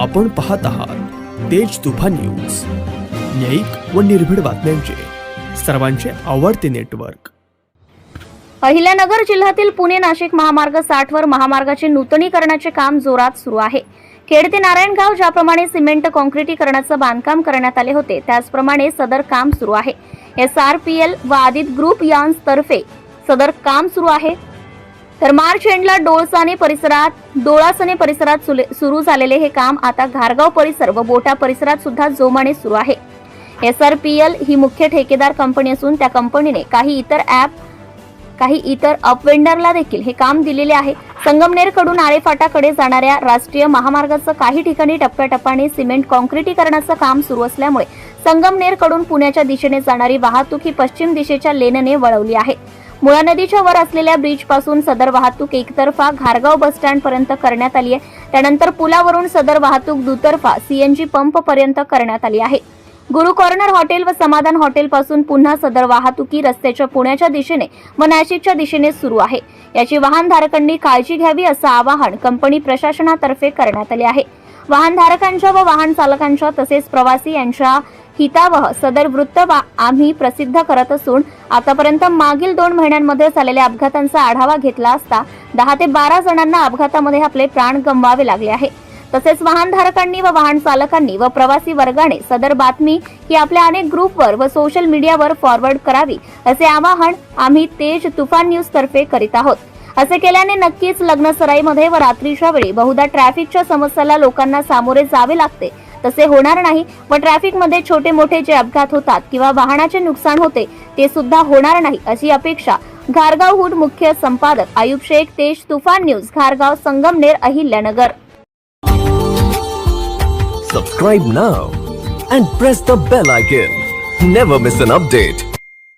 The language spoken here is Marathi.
आपण पाहत आहात तेज तुफान न्यूज. न्यायिक व निर्भीड बातम्यांचे. सर्वांचे आवडते नेटवर्क. अहिल्यानगर जिल्ह्यातील पुणे नाशिक महामार्ग साठवर महामार्गाचे नूतनीकरणाचे काम जोरात सुरू आहे. खेड ते नारायणगाव ज्याप्रमाणे सिमेंट कॉन्क्रिटीकरणाचं बांधकाम करण्यात आले होते त्याचप्रमाणे सदर काम सुरू आहे. एस आर पी एल व आदित ग्रुप यांतर्फे सदर काम सुरू आहे. तर मार्च एंडला डोळसाने परिसरात डोळासने परिसरात सुले- सुरू झालेले हे काम आता घारगाव परिसर व बोटा परिसरात सुद्धा जोमाने सुरू आहे. एस आर पी एल ही मुख्य ठेकेदार कंपनी असून त्या कंपनीने काही इतर ॲप काही इतर अपवेंडरला देखील हे काम दिलेले आहे. संगमनेरकडून आरेफाटाकडे जाणाऱ्या राष्ट्रीय महामार्गाचं काही ठिकाणी टप्प्याटप्प्याने सिमेंट कॉन्क्रिटीकरणाचं काम सुरू असल्यामुळे संगमनेरकडून पुण्याच्या दिशेने जाणारी वाहतूक ही पश्चिम दिशेच्या लेनने वळवली आहे. मुळा नदीच्या वर असलेल्या ब्रिजपासून सदर वाहतूक एकतर्फा घारगाव बस स्टँड पर्यंत करण्यात आली आहे. त्यानंतर पुलावरून सदर वाहतूक दुतर्फा सीएनजी पंप पर्यंत करण्यात आली आहे. गुरु कॉर्नर हॉटेल व समाधान हॉटेल पासून पुन्हा सदर वाहतुकी रस्त्याच्या पुण्याच्या दिशेने व नाशिकच्या दिशेने सुरू आहे. याची वाहनधारकांनी काळजी घ्यावी असं आवाहन कंपनी प्रशासनातर्फे करण्यात आले आहे. वाहनधारकांच्या व वाहन चालकांच्या तसेच प्रवासी यांच्या हितावह सदर वृत्त आम्ही प्रसिद्ध करत असून आतापर्यंत मागील दोन महिन्यांमध्ये झालेल्या अपघातांचा आढावा घेतला असता दहा ते बारा जणांना अपघातामध्ये आपले प्राण गमवावे लागले आहे. तसेच वाहनधारकांनी व वाहन चालकांनी व प्रवासी वर्गाने सदर बातमी ही आपल्या अनेक ग्रुपवर व सोशल मीडियावर फॉरवर्ड करावी असे आवाहन आम्ही तेज तुफान न्यूज तर्फे करीत आहोत. असे केल्याने नक्कीच लग्न सराईमध्ये व रात्रीच्या वेळी बहुधा ट्रॅफिकच्या समस्याला लोकांना सामोरे जावे लागते तसे होणार नाही व ट्रॅफिकमध्ये छोटे मोठे जे अपघात होतात किंवा वाहनाचे नुकसान होते ते सुद्धा होणार नाही अशी अपेक्षा घारगावहून मुख्य संपादक Ayub Shaikh Tej Tufan news घारगाव Sangamner Ahilyanagar Subscribe now and press the bell icon. Never miss an update.